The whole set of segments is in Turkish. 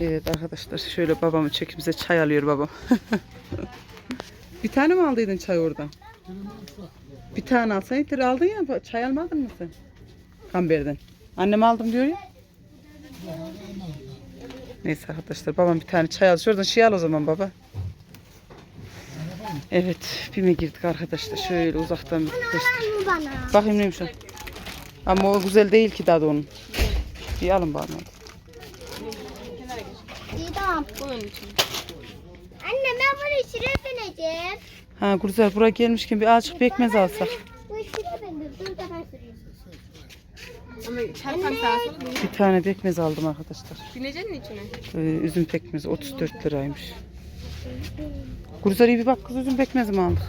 Evet arkadaşlar şöyle babamı çekip bize çay alıyor babam. bir tane mi aldıydın çay oradan? Bir tane alsaydın aldın ya çay almadın mı sen? Kamber'den. Annem aldım diyor ya. Neyse arkadaşlar babam bir tane çay aldı. Şuradan şey al o zaman baba. Evet bime girdik arkadaşlar. Şöyle uzaktan bir göster. Bakayım neymiş o. Ama o güzel değil ki tadı onun. Bir alın bana. Didem. Bunun için. Anne ben bunu içine bineceğim. Ha güzel buraya gelmişken bir azıcık pekmez alsak. Bu içine bindim. Dur da ben sürüyorsun. Ama çarpan sağa sola bin- Bir tane pekmez aldım arkadaşlar. bineceksin içine. Ee, üzüm pekmezi 34 liraymış. İyi bir bak kız üzüm pekmezi mi aldık?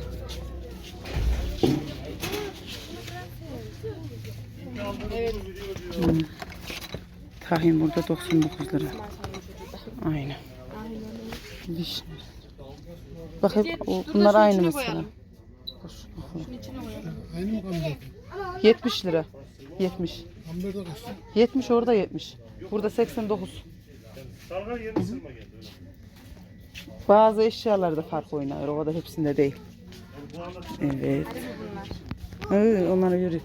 Evet. Hmm. Tahin burada 99 lira. Aynen. Aynen. Vişne. Bak hep o, bunlar aynı içine mesela. Aynı mı kalacak? 70 lira. 70. Amber'de kaçtı. 70 orada 70. Burada 89. Bazı eşyalarda fark oynuyor. O kadar hepsinde değil. Evet. Evet, onlara yürü.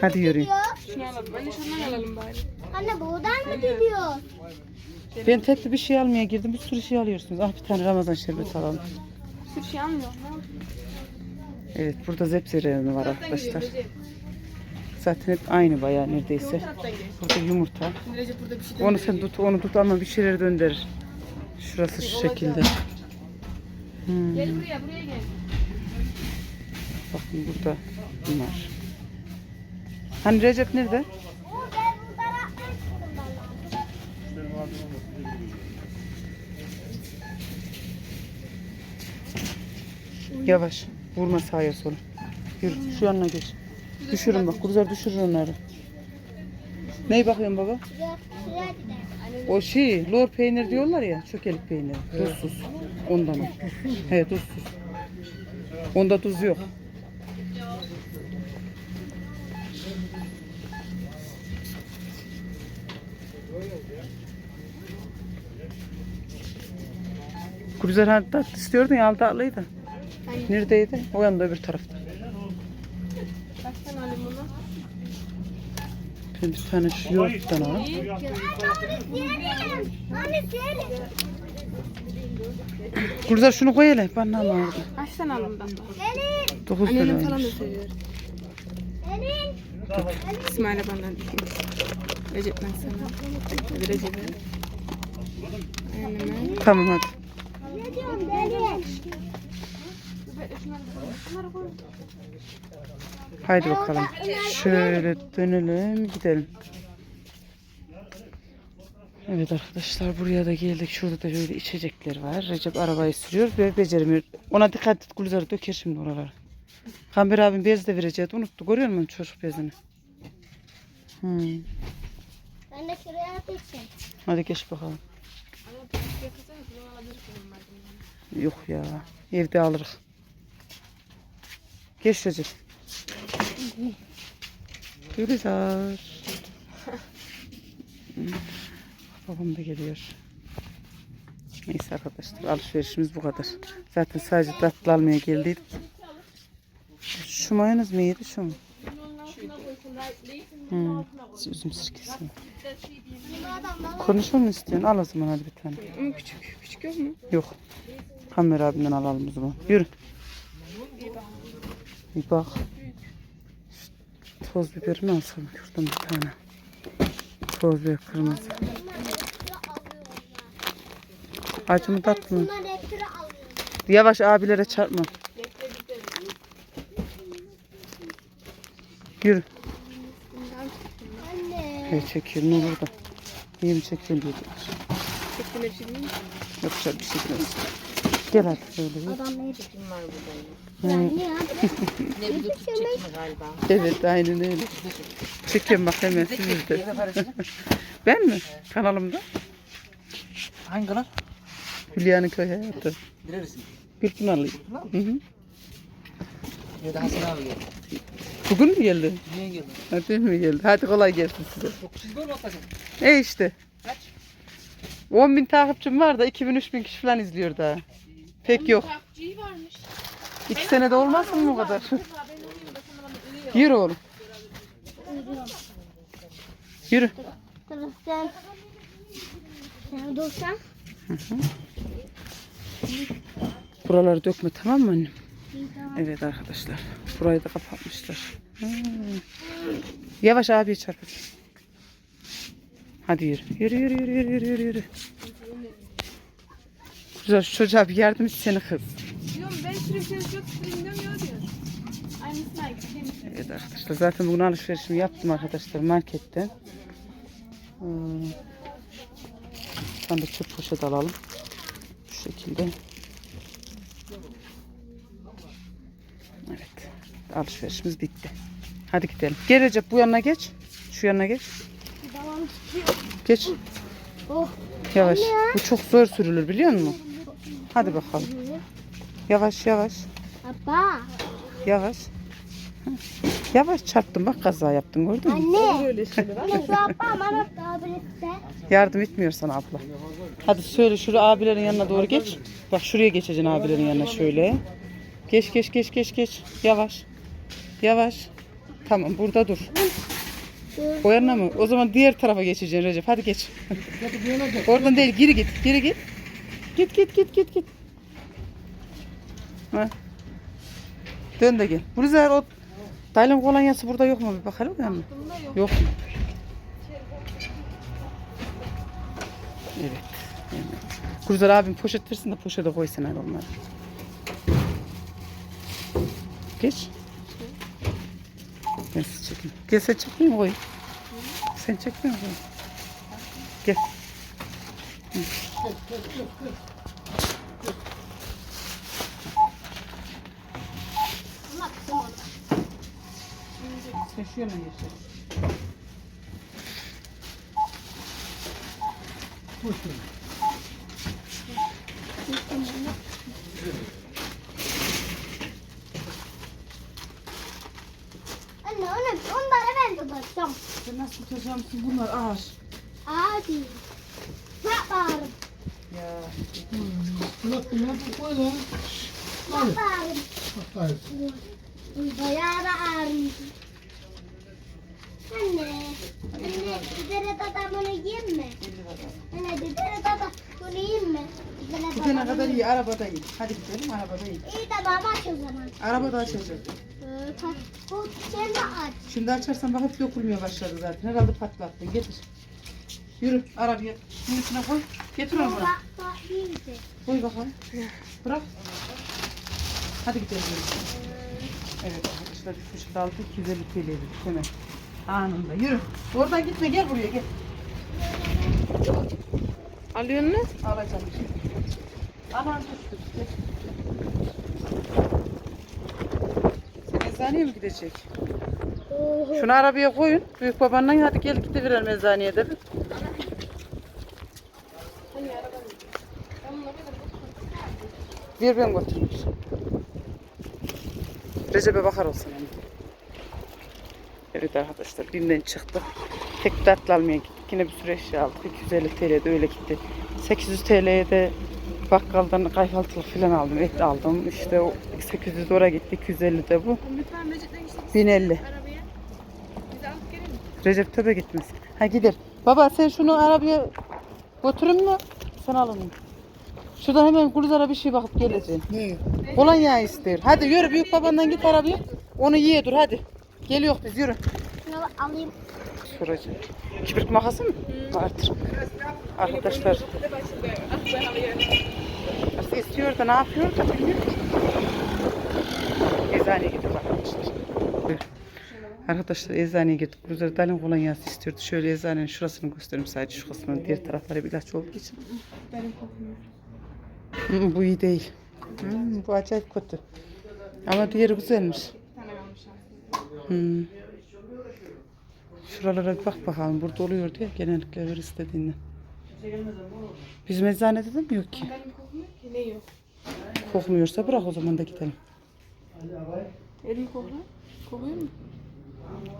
Hadi yürü. Şunu alalım. Anne şundan alalım bari. Anne buradan mı gidiyor? Ben tekli bir şey almaya girdim. Bir sürü şey alıyorsunuz. Ah bir tane Ramazan şerbeti alalım. Bir sürü şey almıyor. Evet burada zepseri var arkadaşlar. Zaten hep aynı bayağı neredeyse. Burada yumurta. Şey Onu sen tut, onu tut ama bir şeyler döndürür. Şurası şu şekilde. Hmm, Gel buraya, buraya gel. bakın burada bunlar. Hani Recep nerede? Yavaş. Vurma sağa sola. Yürü şu yanına geç. Düşürün bak. Kuruzlar düşürür onları. Neye bakıyorsun baba? O şey, lor peynir diyorlar ya, çökelik peynir. Tuzsuz. Ondan o. He tuzsuz. Onda tuz yok. Kuruzer hani tatlı istiyordun ya, al tatlıydı. Hangi? Neredeydi? O yanda öbür tarafta. Tane alayım bunu? Ben bir tane şu yoğurttan alayım. Kuruzer şunu koy hele. Bana ama orada. Kaç tane alayım ben de? Gelin. 9 Annenim falan da liraymış. seviyor. Gelin. İsmail'e benden. Recep ben sana. Hadi. Tamam hadi. Haydi bakalım. Şöyle dönelim gidelim. Evet arkadaşlar buraya da geldik. Şurada da böyle içecekler var. Recep arabayı sürüyor ve beceremiyor. Ona dikkat et Gülzar'ı döker şimdi oralara. Kamber abim bez de verecekti. Unuttu. Görüyor musun çocuk bezini? Hmm. De şuraya atayım. Hadi geç bakalım. Yok ya. Evde alırız. Geç Recep. Gülizar. Babam da geliyor. Neyse arkadaşlar alışverişimiz bu kadar. Zaten sadece tatlı almaya geldik. Şu mayonez miydi şu mu? Hmm. Üzüm sirkesi. Konuşur mu istiyorsun? Al o zaman hadi bir tane. Ama küçük. Küçük yok mu? Yok. Kamer abimden alalım o zaman. Yürü. Bir bak. Toz biber mi alsam? Şuradan bir tane. Toz biber kırmızı. Acı mı tatlı mı? Yavaş abilere çarpma. Yürü. Anne. Hey çekiyor ne burada? İyi mi çekiyor diyorlar. Çektiğine bir şey değil mi? Yapacak bir şey değil. Gel hadi böyle. Adam neydi? Hı. Yani ya. Ne tut çekme galiba. Evet aynen öyle. Çekiyorum bak hemen siz de. Ben mi? Kanalımda. Hangi kanal? Hülya'nın köy hayatı. Neresin? Gülpınarlıyım. Hı hı. Ya da Hasan abi. Bugün mü geldi? Niye geldin? Hadi mi geldi? Hadi kolay gelsin size. Çok çizgi mi atacağım? E işte. Kaç? 10 bin takipçim var da 2000 3000 kişi falan izliyor daha. Pek yok. Takipçiyi varmış. İki senede olmaz mı o kadar? Yürü oğlum. Yürü. Sen. Sen. Buraları dökme tamam mı annem? Evet arkadaşlar. Burayı da kapatmışlar. Hmm. Yavaş abiye çarpın. Hadi yürü. Yürü yürü yürü yürü yürü yürü. yürü. Güzel şu çocuğa bir yardım et seni kız. Diyorum ben sürüm çok ya diyor. Aynısını aykırı Evet arkadaşlar zaten bugün alışverişimi yaptım arkadaşlar marketten. Hmm. Ben de çöp poşet alalım. Şu şekilde. Alışverişimiz bitti. Hadi gidelim. Gel Recep bu yanına geç. Şu yanına geç. Tutuyor. Geç. Oh. Yavaş. Bu çok zor sürülür biliyor musun? Hadi bakalım. Yavaş yavaş. Baba. Yavaş. Yavaş çarptın bak kaza yaptın gördün mü? Anne. Tablette. Yardım etmiyor sana abla. Hadi söyle şuraya abilerin yanına doğru geç. Bak şuraya geçeceksin abilerin yanına şöyle. Geç geç geç geç geç. Yavaş. Yavaş. Tamam burada dur. O yana mı? O zaman diğer tarafa geçeceksin Recep. Hadi geç. Oradan değil geri git. Geri git. Git git git git git. Ha. Dön de gel. Bu güzel o Daylon kolonyası burada yok mu? Bir bakalım mı? Yok mu? Evet. evet. Güzel abim poşet versin de poşete koysun hadi onları. Geç. Ben sizi çekeyim. Gel sen çekmeyeyim koy. Sen çekmiyor musun? Gel. Hı. Sen şu yana geç. Anne onu, onları ben tutacağım. Sen nasıl tutacaksın bunlar ağır. Hadi. Bak bağırım. Ya. Bak bağırım. Uy bayağı da ağrıyor. Anne. Anne didere tata bunu yiyeyim mi? Anne didere tata bunu yiyeyim mi? Gidene kadar iyi arabada iyi. Hadi gidelim arabada iyi. İyi tamam aç o zaman. Arabada açacak. Şimdi açarsan bak hep dökülmeye başladı zaten. Herhalde patlattın. Getir. Yürü arabaya. İçine koy. Getir onu bana. Bak bak iyiydi. Koy bakalım. Bırak. Hadi gidelim. Evet arkadaşlar bir poşet aldık. 250 TL'ydi. Hemen. Anında. Yürü. Oradan gitme gel buraya gel. Alıyorsun mu? Alacağım. Aman dur. dur, eczaneye mi gidecek? Şunu arabaya koyun. Büyük babanla hadi gel gideverelim eczaneye de. bir. Ver ben götürürüm. Recep'e bakar olsun. Yani. Evet arkadaşlar BİM'den çıktık. Tek tatlı almaya gittik. Yine bir sürü eşya aldık. 250 TL de öyle gitti. 800 TL'ye de bakkaldan kahvaltılık falan aldım. Et aldım. İşte o 800 oraya gitti. 250 de bu. Lütfen Recep'ten işte 1050. arabaya. Bizi alıp gelin mi? Recep tabi gitmez. Ha gider. Baba sen şunu arabaya götürün mü? Sen alın mı? Şuradan hemen Gülizar'a bir şey bakıp geleceğim. Ne? Kolonya ister. Hadi yürü büyük babandan git arabaya. Onu yiye dur hadi. Geliyor biz yürü. Şunu alayım. Soracağım. Kibrit makası mı? Vardır. Arkadaşlar nasıl istiyor da ne yapıyor da bilmiyorum. Eczaneye gidip arkadaşlar. Arkadaşlar eczaneye gittik. Güzel dalin kolonyası istiyordu. Şöyle eczanenin şurasını göstereyim sadece şu kısmını. Diğer tarafları bir ilaç olduğu için. Hı, bu iyi değil. Hı, bu acayip kötü. Ama diğeri güzelmiş. Hmm. Şuralara bak bakalım. Burada oluyor diye genellikle ver istediğini. Bizim eczanede de mi yok ki? Benim kokmuyor ki. Ne yok? Kokmuyorsa bırak o zaman da gidelim. Elim kokluyor. Kokuyor mu?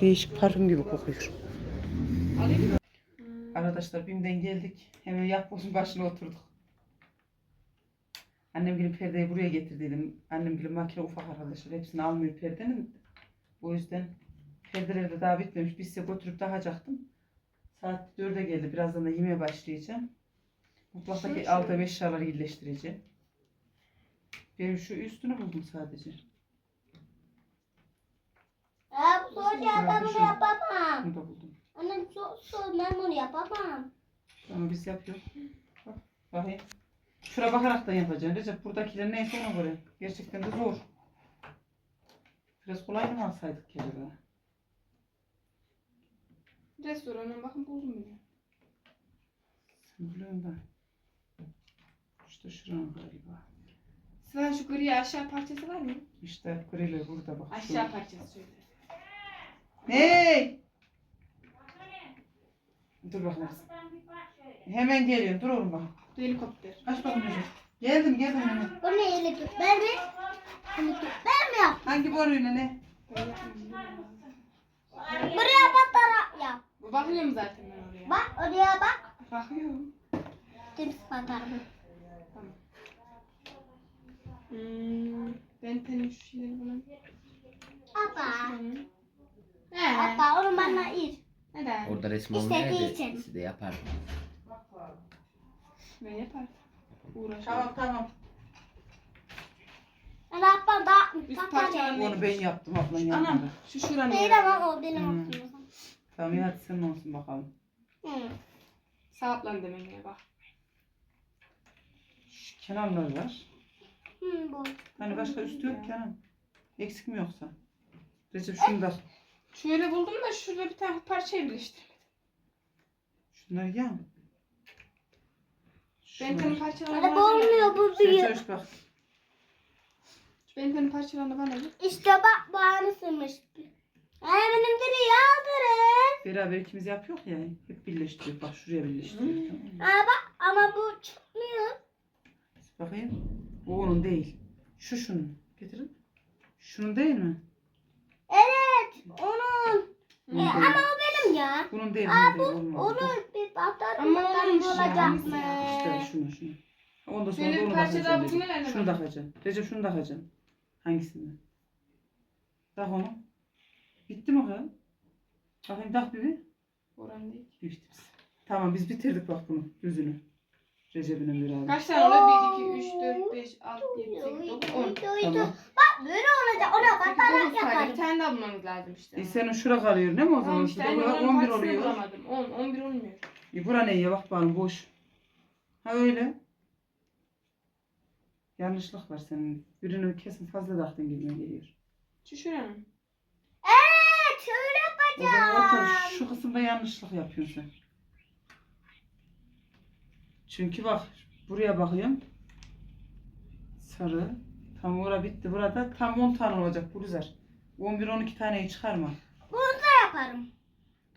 Değişik parfüm gibi kokuyor. Alayım mı? Arkadaşlar BİM'den geldik. Hemen yapbozun başına oturduk. Annem gelip perdeyi buraya getirdiydim. Annem gelip makine ufak arkadaşlar. Hepsini almıyor perdenin. O yüzden perdeler de daha bitmemiş. Biz size götürüp dağacaktım. Saat 4'e geldi. Birazdan da yemeğe başlayacağım. Mutfaktaki aldığım eşyaları iyileştireceğim. Benim şu üstünü buldum sadece. Ya bu ya ben bunu yapamam. Bunu da buldum. Annem ben bunu yapamam. Ama biz yapıyoruz. Bak, bakayım. Şura bakarak da yapacaksın. Recep buradakiler neyse ona göre. Gerçekten de zor. Biraz kolay mı alsaydık ki acaba? Restorana bakın buldum bile. Sen biliyorsun da. İşte şuranın galiba. Sıra şu gri aşağı parçası var mı? İşte griyle burada bak. Aşağı parçası şöyle. Hey! Dur bakalım. Hemen geliyorum. Dur oğlum bak. Bu helikopter. Aç bakalım Recep. Geldim geldim hemen. Bu ne ben mi? Ben mi yap? Hangi boruyla ne? Buraya batarak yap. Bakıyorum zaten ben oraya. Bak oraya bak. Bakıyorum. Temiz batarım. Tamam. Hmm, ben tenim şu şeyleri bulayım. Baba. He. Baba onu bana ir. Neden? Orada resim İstediği olmayaydı. için. Siz de yapar. Ben yaparım. Uğraşamam. Tamam tamam. Ben yapmam da. Üst parçalarını-? Onu ben yaptım ablan yanında. Anam şu şuranın. Değil ama o benim Hmm. olsun. Tamam ya hadi senin olsun bakalım. Hı. Sahaplan demeye bak. Şu kenarlar var. Hı bu. Hani başka üstü yok Kenan. Eksik mi yoksa? Recep şunu da. Şöyle buldum da şurada bir tane parçayı birleştirmedim. Şunları yağ. Ben tenim parçalarını Hadi bu olmuyor bu Şöyle büyük. çalış bak. Ben tenim parçalarını bana ver. İşte bak bu anısıymış. Ay benim dili yağdırın. Beraber ikimiz yapıyor ya. Hep birleştiriyor. Bak şuraya birleştiriyor. Mı? Aa bak ama bu çıkmıyor. Bakayım. Bu onun değil. Şu şunun. Getirin. Şunun değil mi? Evet onun. Bunun E, değil. ama o benim ya. Bunun değil. Aa Bunun bu değil. Olmaz. olur bir batar bir Ama batar olmuş ya. olacak mı? İşte şunu şunu. Ondan sonra da bir onu parça daha takacaksın. Recep. nerede Şunu takacaksın. Recep şunu takacaksın. Hangisini? Tak onu. Bitti mi kız? Bakayım tak bir. Oran değil. Bitti. Tamam biz bitirdik bak bunu. Yüzünü. Recep'in beraber. Kaç tane orada? 1, 2, 3, 4, 5, 6, 7, 8, 9, 10. Tamam. Bak böyle olacak ona 8, batarak 9 tane. Bir yaparım. tane daha bulmamız lazım işte. E senin şura kalıyor değil mi o zaman? Tamam işte Bu da aynı bura onun 11 parçasını oluyor. bulamadım. 10, 11 olmuyor. E bura ne ya bak bana boş. Ha öyle. Yanlışlık var senin. Birini kesin fazla taktın gibime geliyor. Şu. Evet şöyle O zaman orta şu kısımda yanlışlık yapıyorsun sen. Çünkü bak buraya bakıyorum. Sarı. Tam ora bitti. Burada tam 10 tane olacak güzel. 11-12 taneyi çıkarma. Bunu da yaparım.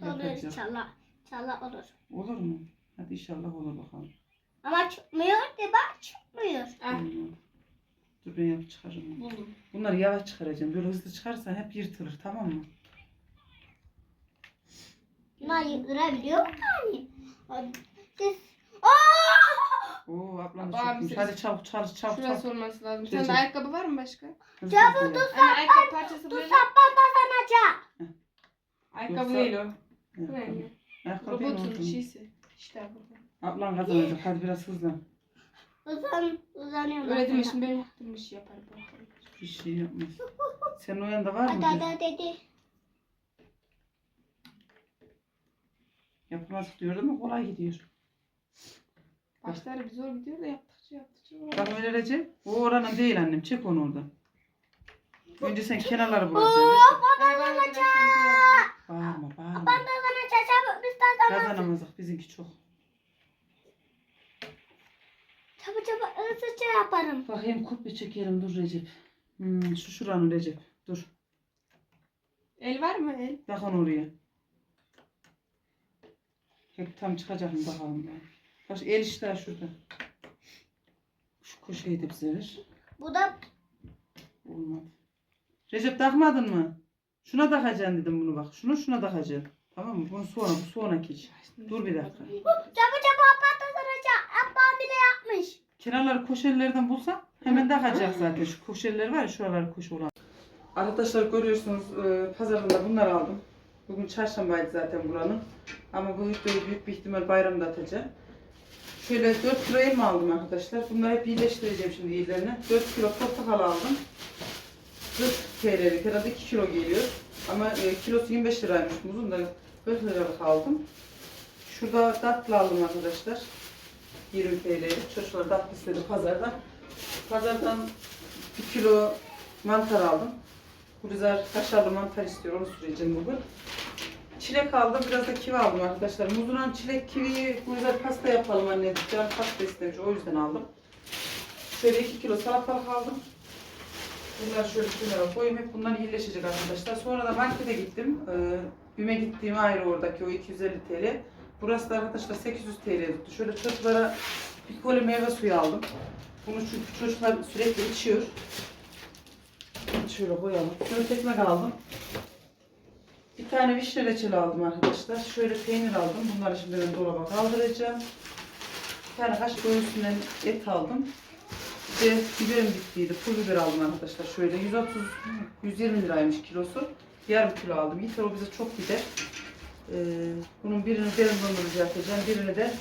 Olur Yapacağım. inşallah. İnşallah olur. Olur mu? Hadi inşallah olur bakalım. Ama çıkmıyor de bak çıkmıyor. Ah. Dur ben yapıp çıkarırım. buldum. Bunları yavaş çıkaracağım. Böyle hızlı çıkarsan hep yırtılır tamam mı? Bunlar yıkılabiliyor mu yani? Siz... Oo ablam Abi, çökmüş. siz- Hadi çabuk çalış çabuk Şurası çabuk. olması lazım. Şey, Sende şey. ayakkabı var mı başka? Hızlı Çabuk hızlı. dur Hani ayakkabı parçası dur böyle. saptan da sanacak. Ayakkabı Yoksa- değil o. Bu ne? tamam. Ayakkabı değil mi Robotun oğlum? şeysi. İşte bu. Ablan kazanacak. Hadi biraz hızlan. Uzan, uzanıyorum. Öyle ben şimdi benim yaptığım işi yapar bu. Bir şey yapmaz. Senin o yanda var mı? Hadi hadi hadi. Yapmaz diyor ama kolay gidiyor. Başları bir zor gidiyor da yaptıkça yaptıkça. Bak öyle Recep. O oranın değil annem. Çek onu oradan. Önce sen kenarları bulacaksın. Hani bana bir dakika. Bağırma bağırma. De sana çarşafı biz sana. Kazanamazdık bizimki çok. Çabuk çabuk hızlıca yaparım. Bakayım kopya çekelim dur Recep. Hmm, şu şuranın Recep. Dur. El var mı el? Tak onu oraya. Hep tam çıkacak mı bakalım ben. Baş, el işte şurada. Şu köşeyi de bize ver. Bu da Olmadı. Recep takmadın mı? Şuna takacaksın dedim bunu bak. Şunu şuna takacaksın. Tamam mı? Bunu sonra bu sonraki iş. Dur bir dakika. Çabuk çabuk patlatacak. Ablam bile yapmış. Kenarları koşellerden bulsam hemen takacak zaten. Şu koşeller var ya şuraları koş olan. Arkadaşlar görüyorsunuz e, pazarında bunları aldım. Bugün çarşambaydı zaten buranın. Ama bu videoyu büyük bir ihtimal bayramda atacağım. Şöyle 4 kilo elma aldım arkadaşlar. Bunları hep iyileştireceğim şimdi yerlerine. 4 kilo portakal aldım. 40 TL'lik herhalde 2 kilo geliyor. Ama e, kilosu 25 liraymış muzun da 40 liralık aldım. Şurada tatlı aldım arkadaşlar. 20 TL'lik. Çocuklar tatlı istedi pazardan. Pazardan 1 kilo mantar aldım. Gülizar kaşarlı mantar istiyor. Onu süreceğim bugün. Çilek aldım. Biraz da kivi aldım arkadaşlar. Muzundan çilek, kivi, Gülizar pasta yapalım anne. Canım pasta istemiş. O yüzden aldım. Şöyle 2 kilo salatalık aldım. Bunları şöyle kenara koyayım. Hep bunlar iyileşecek arkadaşlar. Sonra da markete gittim. Ee, gittiğim ayrı oradaki o 250 TL. Burası da arkadaşlar 800 TL tuttu. Şöyle çocuklara bir koli meyve suyu aldım. Bunu çünkü çocuklar sürekli içiyor. Şöyle koyalım. Şöyle tekmek aldım. Bir tane vişne reçeli aldım arkadaşlar. Şöyle peynir aldım. Bunları şimdi ben dolaba kaldıracağım. Bir tane kaşık göğsünden et aldım. Bir de biberim bittiydi. Pul biber aldım arkadaşlar. Şöyle 130 120 liraymış kilosu. Yarım kilo aldım. Yeter o bize çok gider. Ee, bunun birini derin dondurucu yapacağım. Birini de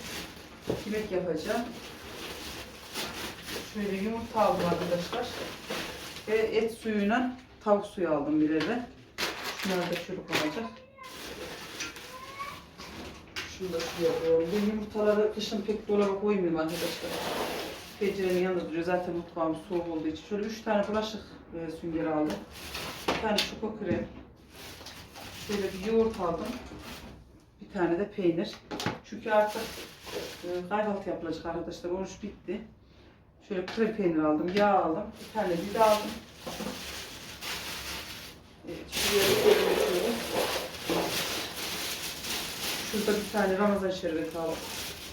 yemek yapacağım. Şöyle yumurta aldım arkadaşlar. Ve et suyuyla tavuk suyu aldım bir de. Şunlar da çürük olacak. Şunu da şuraya koyalım. Bu yumurtaları kışın pek dolaba koymuyorum arkadaşlar. Pencerenin yanında duruyor. Zaten mutfağım soğuk olduğu için. Şöyle 3 tane bulaşık e, süngeri aldım. Bir tane çoko krem. Şöyle bir yoğurt aldım. Bir tane de peynir. Çünkü artık e, kahvaltı yapılacak arkadaşlar. Oruç bitti. Şöyle krem peynir aldım. Yağ aldım. Bir tane bir aldım. Evet, şuraya. Şurada bir tane Ramazan şerbeti aldım.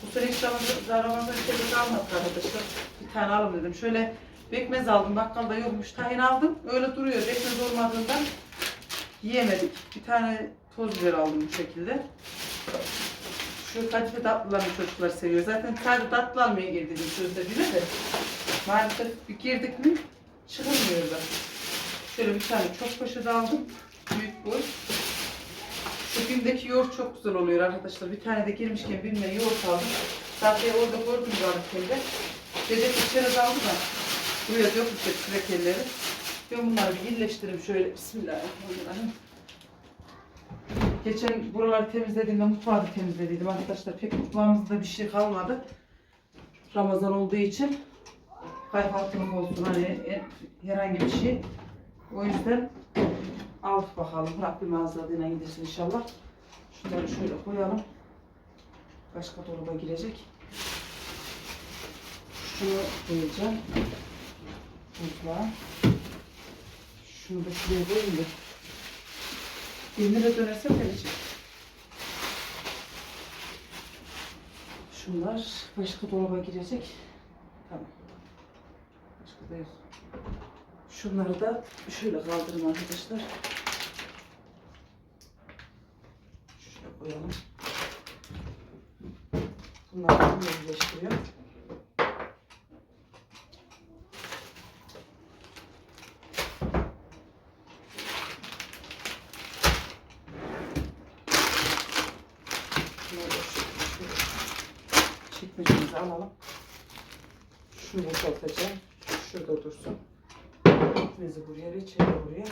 Bu sene hiç Ramazan, Ramazan şerbeti almadık arkadaşlar. Bir tane alalım dedim. Şöyle bekmez aldım. Bakkalda yokmuş. Tahin aldım. Öyle duruyor. Bekmez olmadığından yiyemedik. Bir tane toz biber aldım bu şekilde. Şu kadife tatlılarını çocuklar seviyor. Zaten sadece tatlı almaya girdim sözde bile de. Maalesef bir girdik mi çıkılmıyor da. Şöyle bir tane çok poşet aldım. Büyük boy. Şu bimdeki yoğurt çok güzel oluyor arkadaşlar. Bir tane de girmişken bimle yoğurt aldım. Zaten orada gördüm zaten de. Dedek içeri aldı da. Buraya dökmüşler krekerleri. Ben bunları bir birleştireyim şöyle. Bismillahirrahmanirrahim. Geçen buraları temizlediğimde mutfağı da temizlediydim arkadaşlar. Pek mutfağımızda bir şey kalmadı. Ramazan olduğu için kahvaltılık olsun hani e, herhangi bir şey. O yüzden al bakalım. Rabbim azadına gidersin inşallah. Şunları şöyle koyalım. Başka dolaba girecek. Şunu koyacağım. Buzluğa. Şunu da şuraya koyayım da. Demire dönersem gelecek. Şunlar başka dolaba girecek. Tamam. Başka da yok. Şunları da şöyle kaldırın arkadaşlar. Şöyle koyalım. Bunları da birleştiriyor. Şunları da şöyle çekmecemizi alalım. Şunu boşaltacağım. Şurada dursun. Ekmeğimizi buraya, reçeli buraya.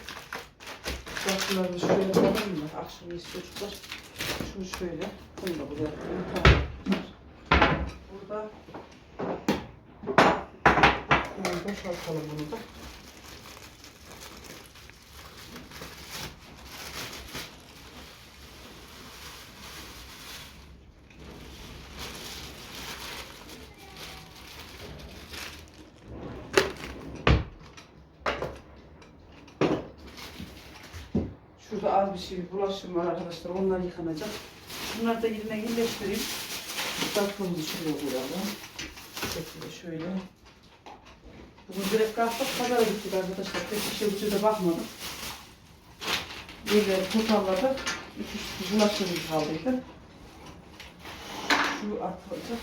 Bakımlarını şuraya koyalım mı? Akşam iyi çocuklar. Şunu şöyle, bunu da buraya koyalım. Burada bunu boşaltalım bunu da. Şurada az bir şey bulaşım var arkadaşlar. Onlar yıkanacak. Bunları da yerine yerleştireyim. Tatlımızı şuraya koyalım. Şekilde şöyle. Bugün direkt kalktık pazara gittik arkadaşlar. Pek bir şey uçuda bakmadım. Evleri toparladık. İki üç bulaşığımız kaldıydı. Şu atılacak.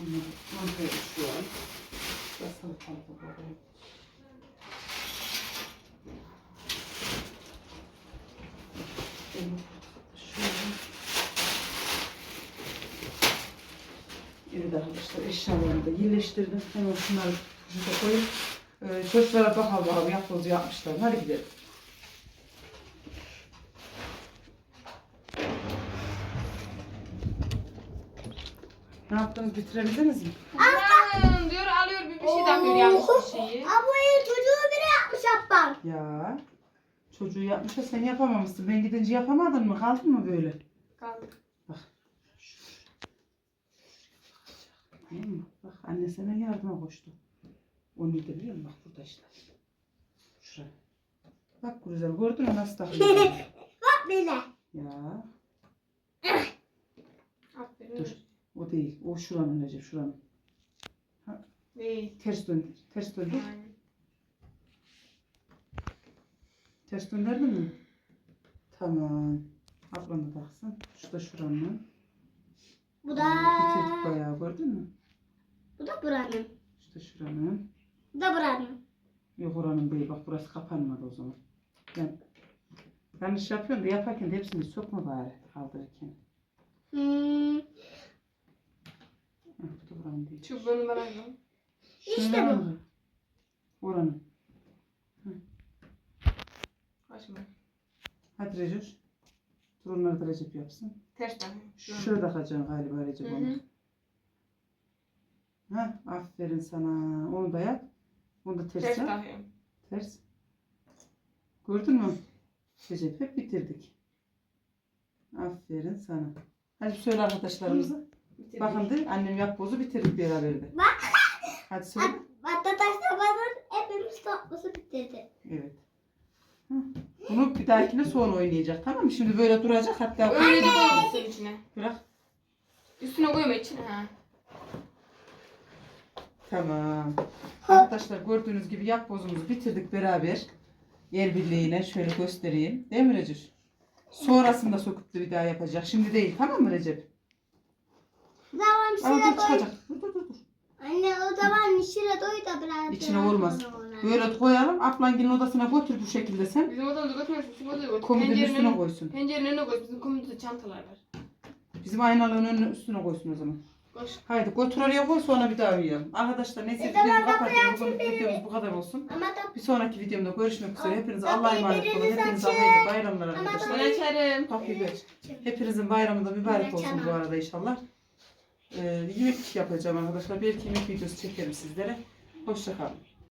Onu mantıya şu an. Basılı kaldı böyle. Şöyle. Evet arkadaşlar eşyalarımı da yerleştirdim. Hemen şunları şurada koyup e, çocuklara bakalım bakalım yapbozu yapmışlar. Hadi gidelim. Ne yaptınız bitirebildiniz mi? Aman diyor alıyor bir, bir şey takıyor yanlış bir şeyi. Ablayı çocuğu biri yapmış ablam. Ya çocuğu yapmışsa sen yapamamışsın. Ben gidince yapamadın mı? Kaldın mı böyle? Kaldı. Değil mi? Bak anne sana yardıma koştu. O neydi biliyor musun? Bak burada işte. Şuraya. Bak güzel gördün mü nasıl takıyor? Bak böyle. ya Aferin. dur. O değil. O şuranın Recep şuranın. Değil. Ters döndür. Ters döndür. Aynen. Ters döndürdün mü? Tamam. Ablam da baksın. Şu da şuranın. Bu da Bitirdik bayağı gördün mü? Bu da buranın. Da şuranın. Bu da buranın. Yok oranın değil. Bak burası kapanmadı o zaman. Ben yanlış yapıyorum da yaparken de hepsini sokma bari kaldırırken. Hmm. Heh, bu da buranın değil. Çubuğunu bana ver. İşte bu. Oranın. Kaçma. Hadi Recep. Dur onları da Recep yapsın. Ters takıyor. Şuraya takacaksın galiba Recep Hı onu. Ha, aferin sana. Onu da yap. Bunu da ters, Ters yap. Ters. Gördün mü? Recep hep bitirdik. Aferin sana. Hadi söyle arkadaşlarımıza. Bitirdik. Bakın de annem yapbozu bitirdik beraber de. Hadi söyle. Vatandaş babanın hepimiz toplusu bitirdi. Evet. Hı. Bunu bir dahakine sonra oynayacak tamam mı? Şimdi böyle duracak hatta Öyle de içine. bırak. Üstüne koyma içine ha. Tamam. Arkadaşlar gördüğünüz gibi yapbozumuzu bitirdik beraber. El birliğine şöyle göstereyim. Değil mi Recep? Sonrasında söküp de bir daha yapacak. Şimdi değil tamam mı Recep? Zaman Ama şire dur çıkacak. Dur dur dur. dur. Anne o zaman şire doy da biraz. İçine olmaz. Böyle koyalım. Ablangilin odasına götür bu şekilde sen. Bizim odamıza götürmüyorsun. Bizim odaya götür. Komodinin Pencerenin üstüne koysun. Pencerenin önüne koy. Bizim komodide çantalar var. Bizim aynalığın önüne üstüne koysun o zaman. Koş. Haydi götür oraya koy sonra bir daha uyuyalım. Arkadaşlar neyse E, videomu kapatıyorum. Bugün videomuz bu kadar olsun. Bir sonraki videomda görüşmek üzere. Hepiniz Kapıyı Allah'a emanet olun. biriniz Hepiniz açın. hayırlı bayramlar arkadaşlar. Ben açarım. Kapıyı aç. Hepinizin bayramı da mübarek olsun bu arada inşallah. Ee, yemek yapacağım arkadaşlar. Belki yemek videosu çekerim sizlere. Hoşçakalın.